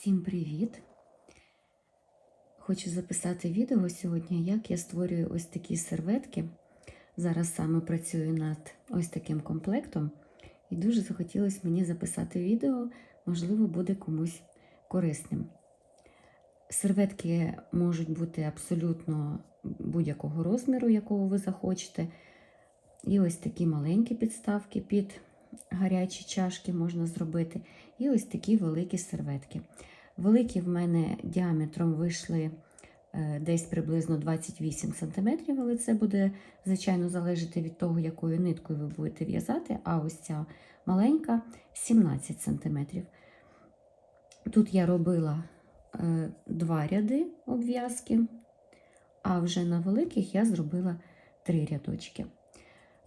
Всім привіт! Хочу записати відео сьогодні, як я створюю ось такі серветки. Зараз саме працюю над ось таким комплектом, і дуже захотілося мені записати відео, можливо, буде комусь корисним. Серветки можуть бути абсолютно будь-якого розміру, якого ви захочете. І ось такі маленькі підставки під гарячі чашки можна зробити. І ось такі великі серветки. Великі в мене діаметром вийшли е, десь приблизно 28 см, але це буде, звичайно, залежати від того, якою ниткою ви будете в'язати. А ось ця маленька 17 см. Тут я робила е, два ряди обв'язки, а вже на великих я зробила три рядочки.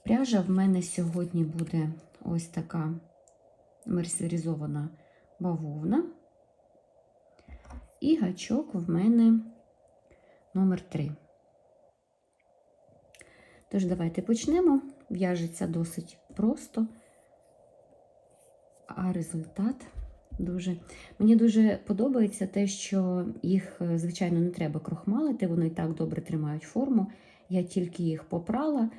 Пряжа в мене сьогодні буде ось така мерсеризована бавовна. І гачок в мене номер 3. Тож, давайте почнемо. В'яжеться досить просто, а результат дуже. Мені дуже подобається те, що їх, звичайно, не треба крохмалити, вони і так добре тримають форму. Я тільки їх попрала,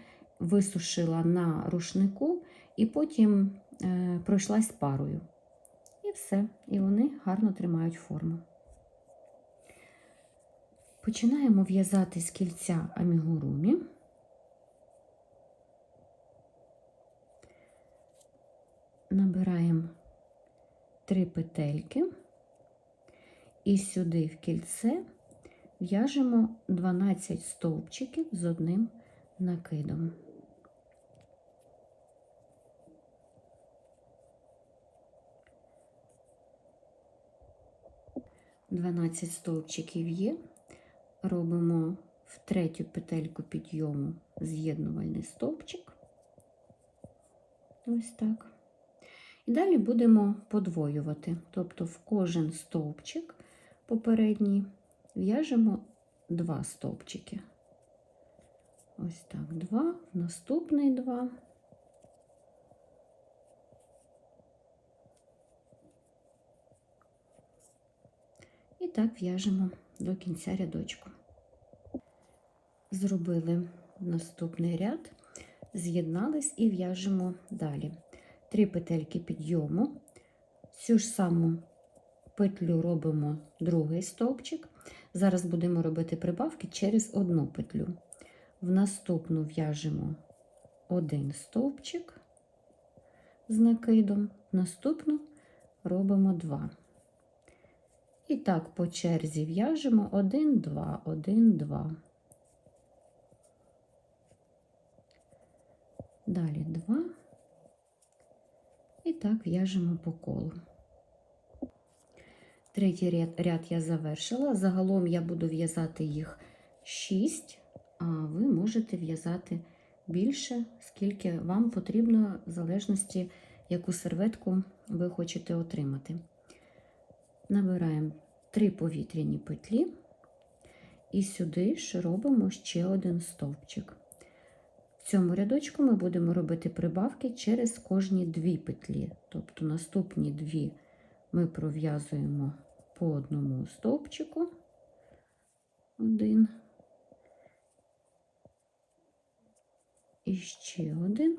висушила на рушнику і потім е, пройшлась парою. І все. І вони гарно тримають форму. Починаємо в'язати з кільця амігурумі. Набираємо три петельки і сюди в кільце в'яжемо 12 стовпчиків з одним накидом. Дванадцять стовпчиків є робимо в третю петельку підйому з'єднувальний стовпчик. Ось так. І далі будемо подвоювати. Тобто в кожен стовпчик попередній в'яжемо два стовпчики. Ось так, два, наступний два. І так в'яжемо до кінця рядочку. Зробили наступний ряд, з'єднались і в'яжемо далі. Три петельки підйому, цю ж саму петлю робимо другий стовпчик. Зараз будемо робити прибавки через одну петлю. В наступну в'яжемо один стовпчик з накидом, в наступну робимо два. І так по черзі в'яжемо 1, 2, 1, 2. Далі 2. І так в'яжемо по колу. Третій ряд, ряд я завершила. Загалом я буду в'язати їх 6, а ви можете в'язати більше, скільки вам потрібно, в залежності, яку серветку ви хочете отримати. Набираємо три повітряні петлі і сюди ж робимо ще один стовпчик. В цьому рядочку ми будемо робити прибавки через кожні дві петлі. Тобто наступні дві ми пров'язуємо по одному стовпчику, один, і ще один.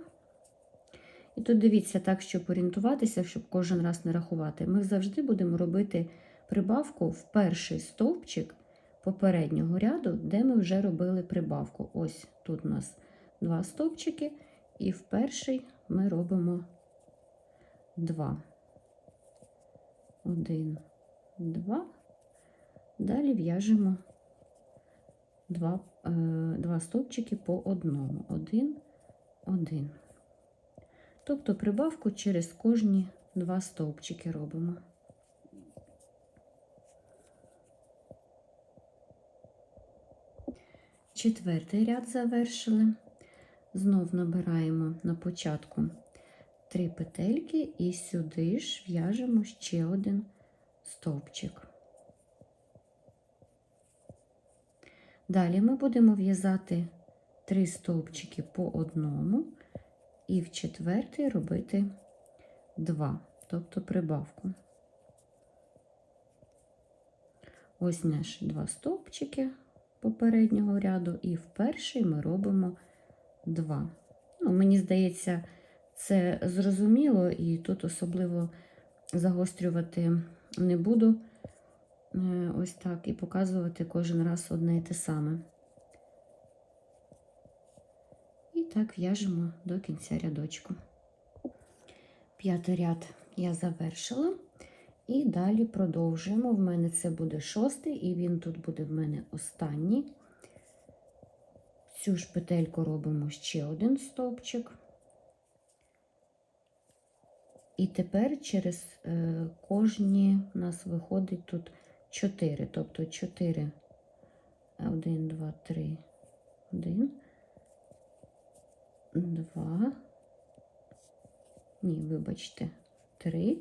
І тут дивіться так, щоб орієнтуватися, щоб кожен раз не рахувати. Ми завжди будемо робити прибавку в перший стовпчик попереднього ряду, де ми вже робили прибавку. Ось тут у нас два стовпчики, і в перший ми робимо два. Один, два. Далі в'яжемо два, е, два стовпчики по одному. Один, один. Тобто прибавку через кожні два стовпчики робимо. Четвертий ряд завершили. Знов набираємо на початку три петельки і сюди ж в'яжемо ще один стовпчик. Далі ми будемо в'язати три стовпчики по одному і в четвертий робити два, тобто прибавку. Ось наші два стовпчики попереднього ряду, і в перший ми робимо два. Ну, мені здається, це зрозуміло, і тут особливо загострювати не буду. Е, Ось так, і показувати кожен раз одне і те саме. І так в'яжемо до кінця рядочку. П'ятий ряд я завершила. І далі продовжуємо. В мене це буде шостий, і він тут буде в мене останній. Цю ж петельку робимо ще один стовпчик. І тепер через е, кожні у нас виходить тут 4. Тобто 4, 1, 2, 3, 1, 2, ні, вибачте, 3.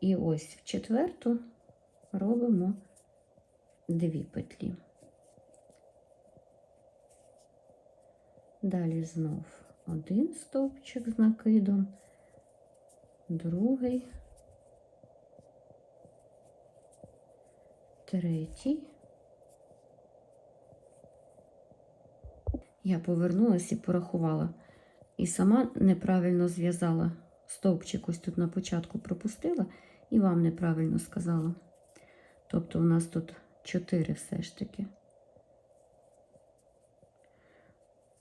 І ось в четверту робимо дві петлі. Далі знов один стовпчик з накидом, другий, третій. Я повернулася і порахувала. І сама неправильно зв'язала стовпчик, ось тут на початку пропустила, і вам неправильно сказала. Тобто у нас тут 4 все ж таки.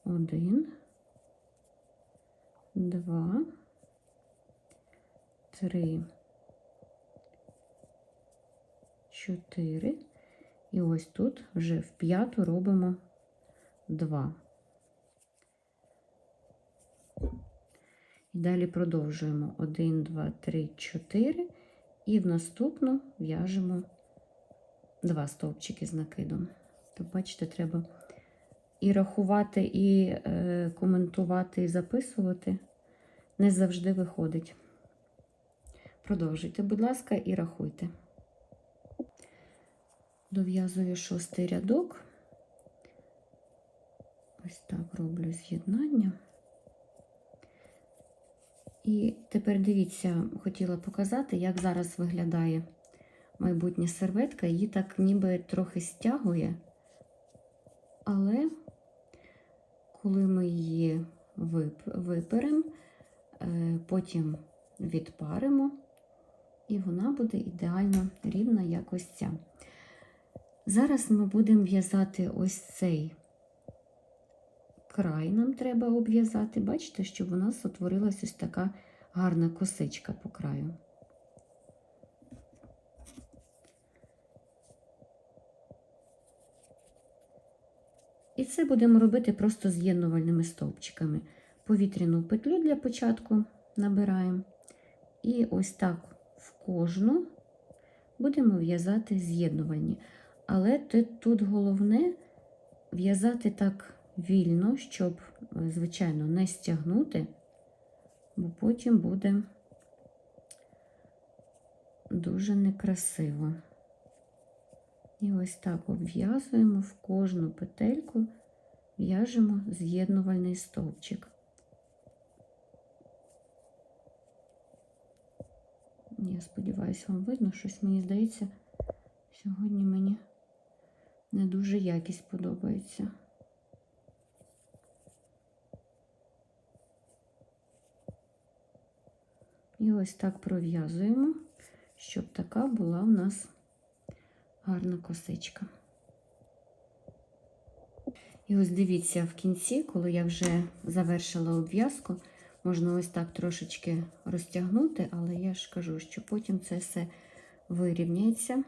Один, два, три, чотири. І ось тут вже в п'яту робимо два. І далі продовжуємо 1, 2, 3, 4. І в наступну в'яжемо два стовпчики з накидом. То, бачите, треба і рахувати, і е, коментувати, і записувати. Не завжди виходить. Продовжуйте, будь ласка, і рахуйте. Дов'язую шостий рядок. Ось так роблю з'єднання. І тепер дивіться, хотіла показати, як зараз виглядає майбутня серветка. Її так ніби трохи стягує, але коли ми її виперемо, е, потім відпаримо, і вона буде ідеально рівна, як ось ця. Зараз ми будемо в'язати ось цей край нам треба обв'язати. Бачите, щоб у нас утворилась ось така гарна косичка по краю. І це будемо робити просто з'єднувальними стовпчиками. Повітряну петлю для початку набираємо. І ось так в кожну будемо в'язати з'єднувальні. Але тут головне в'язати так вільно, щоб, е, звичайно, не стягнути, бо потім буде дуже некрасиво. І ось так обв'язуємо в кожну петельку, в'яжемо з'єднувальний стовпчик. Я сподіваюся, вам видно, щось мені здається, сьогодні мені не дуже якість подобається. І ось так пров'язуємо, щоб така була у нас гарна косичка. І ось дивіться, в кінці, коли я вже завершила обв'язку, можна ось так трошечки розтягнути, але я ж кажу, що потім це все вирівняється.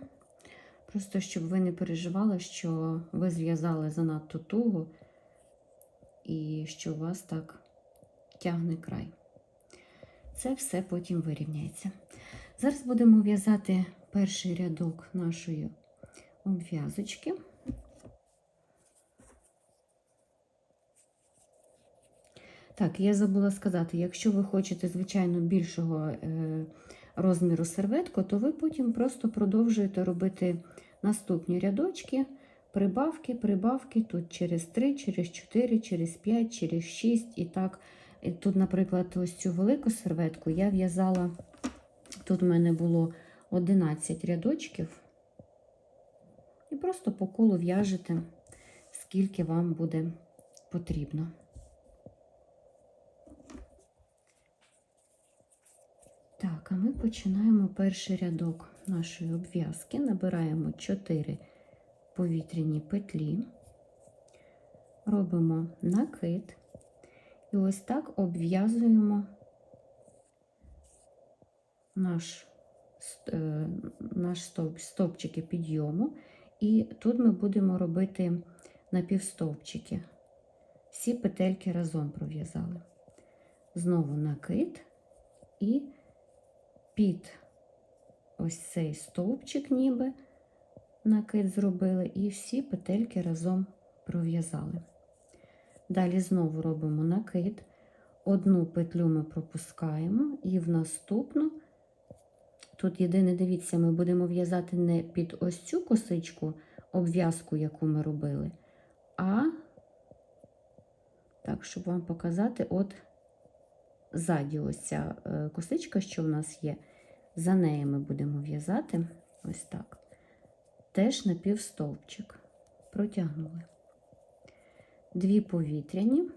Просто щоб ви не переживали, що ви зв'язали занадто туго і що у вас так тягне край. Це все потім вирівняється. Зараз будемо в'язати перший рядок нашої обв'язочки. Так, я забула сказати, якщо ви хочете, звичайно, більшого е, розміру серветку, то ви потім просто продовжуєте робити наступні рядочки, прибавки, прибавки тут через 3, через 4, через 5, через 6 і так. І Тут, наприклад, ось цю велику серветку я в'язала, тут в мене було 11 рядочків. І просто по колу в'яжете, скільки вам буде потрібно. Так, а ми починаємо перший рядок нашої обв'язки. Набираємо 4 повітряні петлі, робимо накид і ось так обв'язуємо наш, е, наш стовп, стовпчики підйому. І тут ми будемо робити напівстовпчики. Всі петельки разом пров'язали. Знову накид і під ось цей стовпчик, ніби накид зробили, і всі петельки разом пров'язали. Далі знову робимо накид, одну петлю ми пропускаємо, і в наступну, тут єдине, дивіться, ми будемо в'язати не під ось цю косичку, обв'язку, яку ми робили, а так, щоб вам показати, от ззаді ось ця е, косичка, що в нас є, за нею ми будемо в'язати ось так. Теж напівстовпчик. Протягнули. Дві повітряні,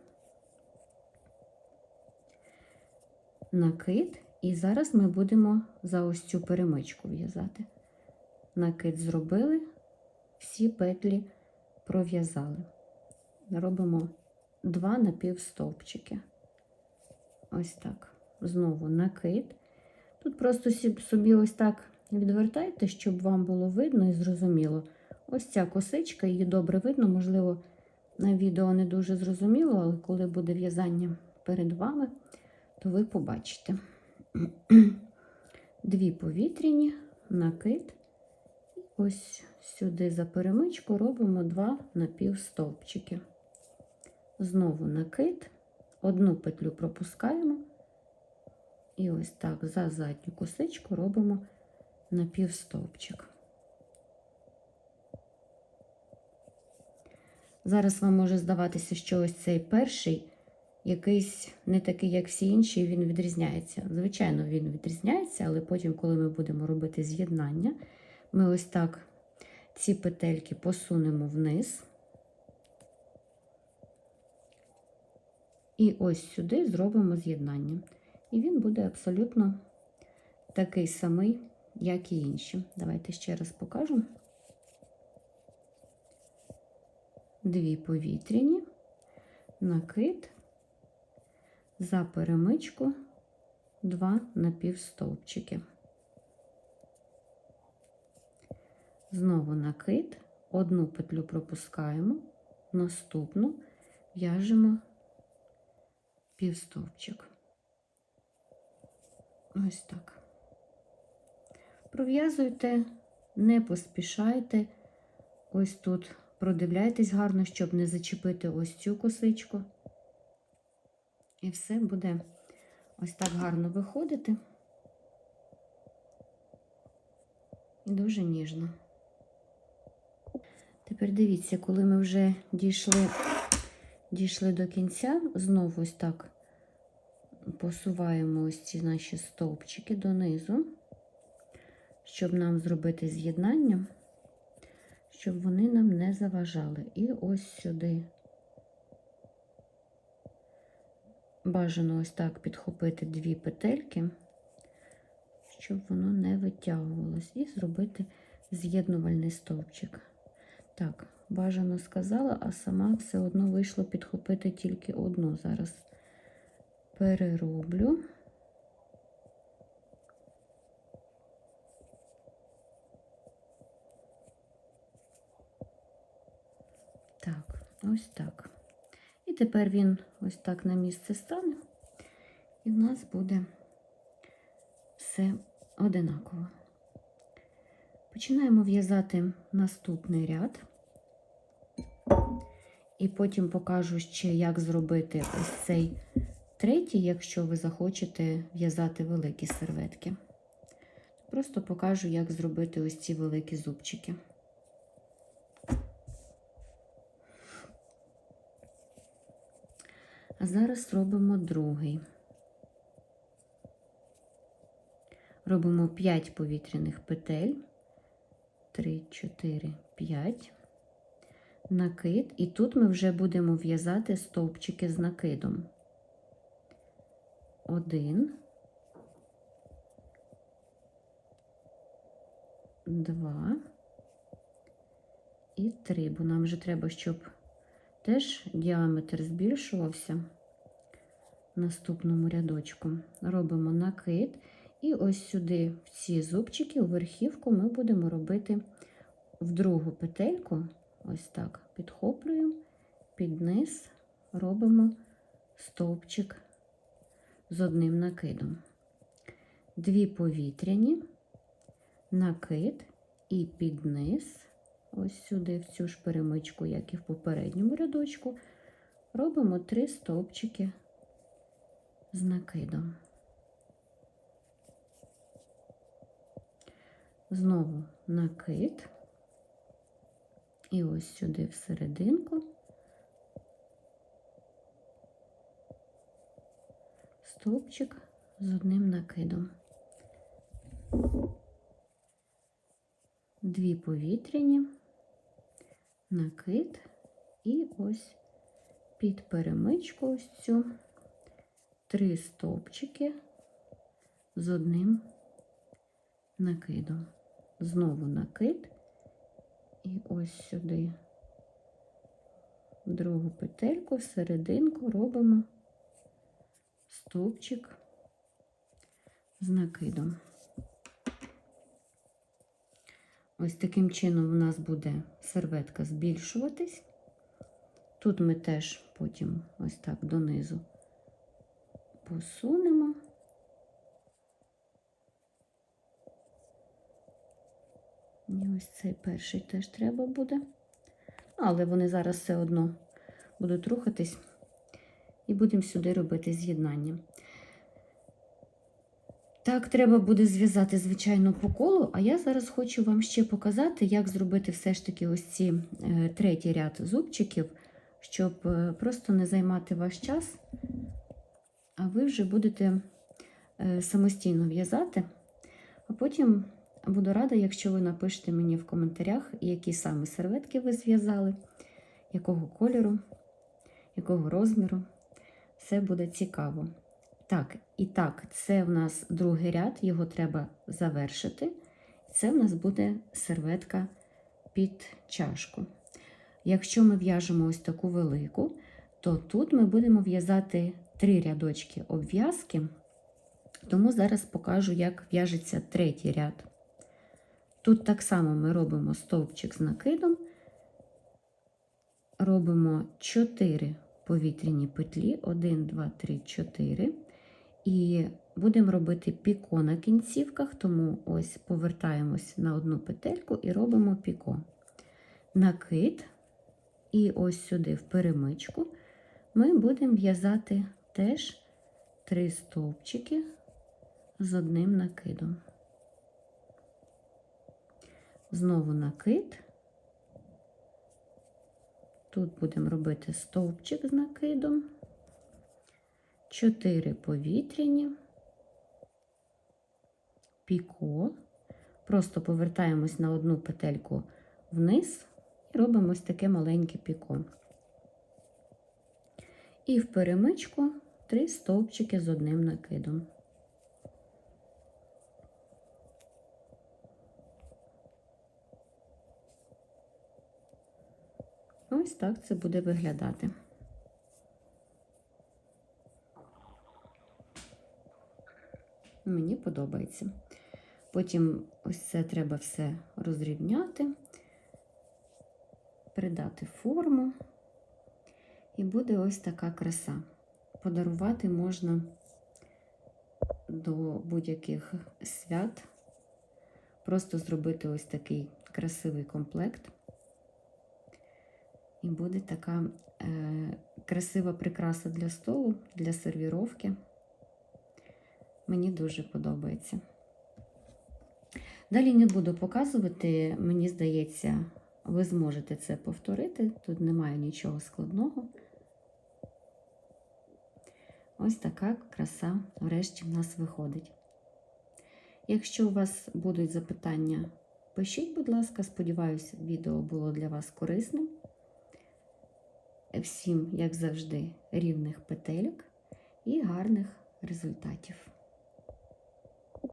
накид, і зараз ми будемо за ось цю перемичку в'язати. Накид зробили, всі петлі пров'язали. Робимо два напівстовпчики. Ось так. Знову накид. Тут просто собі ось так відвертайте, щоб вам було видно і зрозуміло. Ось ця косичка, її добре видно, можливо, на відео не дуже зрозуміло, але коли буде в'язання перед вами, то ви побачите. Дві повітряні, накид. Ось сюди за перемичку робимо два напівстовпчики. Знову накид, одну петлю пропускаємо. І ось так за задню косичку робимо напівстовпчик. Зараз вам може здаватися, що ось цей перший якийсь не такий, як всі інші, він відрізняється. Звичайно, він відрізняється, але потім, коли ми будемо робити з'єднання, ми ось так ці петельки посунемо вниз. І ось сюди зробимо з'єднання. І він буде абсолютно такий самий, як і інші. Давайте ще раз покажу. Дві повітряні, накид, за перемичку, два напівстовпчики. Знову накид, одну петлю пропускаємо, наступну в'яжемо півстовпчик. Ось так. Пров'язуйте, не поспішайте. Ось тут продивляйтесь гарно, щоб не зачепити ось цю косичку. І все буде ось так гарно виходити. І дуже ніжно. Тепер дивіться, коли ми вже дійшли, дійшли до кінця, знову ось так посуваємо ось ці наші стовпчики донизу, щоб нам зробити з'єднання, щоб вони нам не заважали. І ось сюди бажано ось так підхопити дві петельки, щоб воно не витягувалось, і зробити з'єднувальний стовпчик. Так, бажано сказала, а сама все одно вийшло підхопити тільки одну. Зараз перероблю. Так, ось так. І тепер він ось так на місце стане, і в нас буде все одинаково. Починаємо в'язати наступний ряд. І потім покажу ще, як зробити ось цей третій, якщо ви захочете в'язати великі серветки. Просто покажу, як зробити ось ці великі зубчики. Зараз робимо другий. Робимо 5 повітряних петель, 3, 4, 5. Накид. І тут ми вже будемо в'язати стовпчики з накидом. Один. Два. І три. Бо нам вже треба, щоб теж діаметр збільшувався в наступному рядочку. Робимо накид. І ось сюди, в ці зубчики, у верхівку, ми будемо робити в другу петельку, ось так, підхоплюємо, під низ робимо стовпчик з одним накидом. Дві повітряні, накид і під низ, ось сюди, в цю ж перемичку, як і в попередньому рядочку, робимо три стовпчики з накидом. Знову накид. І ось сюди всерединку. Стовпчик з одним накидом. Дві повітряні, накид і ось під перемичку ось цю три стовпчики з одним накидом. Знову накид і ось сюди в другу петельку, серединку робимо стовпчик з накидом. Ось таким чином у нас буде серветка збільшуватись. Тут ми теж потім ось так донизу посунемо. І ось цей перший теж треба буде. Але вони зараз все одно будуть рухатись. І будемо сюди робити з'єднання. Так, треба буде зв'язати, звичайно, по колу, а я зараз хочу вам ще показати, як зробити все ж таки ось ці е, третій ряд зубчиків, щоб е, просто не займати ваш час, а ви вже будете е, самостійно в'язати, а потім Буду рада, якщо ви напишете мені в коментарях, які саме серветки ви зв'язали, якого кольору, якого розміру. Все буде цікаво. Так, і так, це в нас другий ряд, його треба завершити. Це в нас буде серветка під чашку. Якщо ми в'яжемо ось таку велику, то тут ми будемо в'язати три рядочки обв'язки, тому зараз покажу, як в'яжеться третій ряд. Тут так само ми робимо стовпчик з накидом, робимо 4 повітряні петлі, 1, 2, 3, 4. І будемо робити піко на кінцівках, тому ось повертаємось на одну петельку і робимо піко. Накид, і ось сюди в перемичку ми будемо в'язати теж 3 стовпчики з одним накидом. Знову накид. Тут будемо робити стовпчик з накидом, 4 повітряні, піко, просто повертаємось на одну петельку вниз і робимо ось таке маленьке піко. І в перемичку 3 стовпчики з одним накидом. Ось так це буде виглядати. Мені подобається. Потім ось це треба все розрівняти, придати форму, і буде ось така краса. Подарувати можна до будь-яких свят, просто зробити ось такий красивий комплект. І буде така е, красива прикраса для столу, для сервіровки. Мені дуже подобається. Далі не буду показувати, мені здається, ви зможете це повторити. Тут немає нічого складного. Ось така краса врешті в нас виходить. Якщо у вас будуть запитання Пишіть, будь ласка, сподіваюся, відео було для вас корисним. Всім, як завжди, рівних петельок і гарних результатів.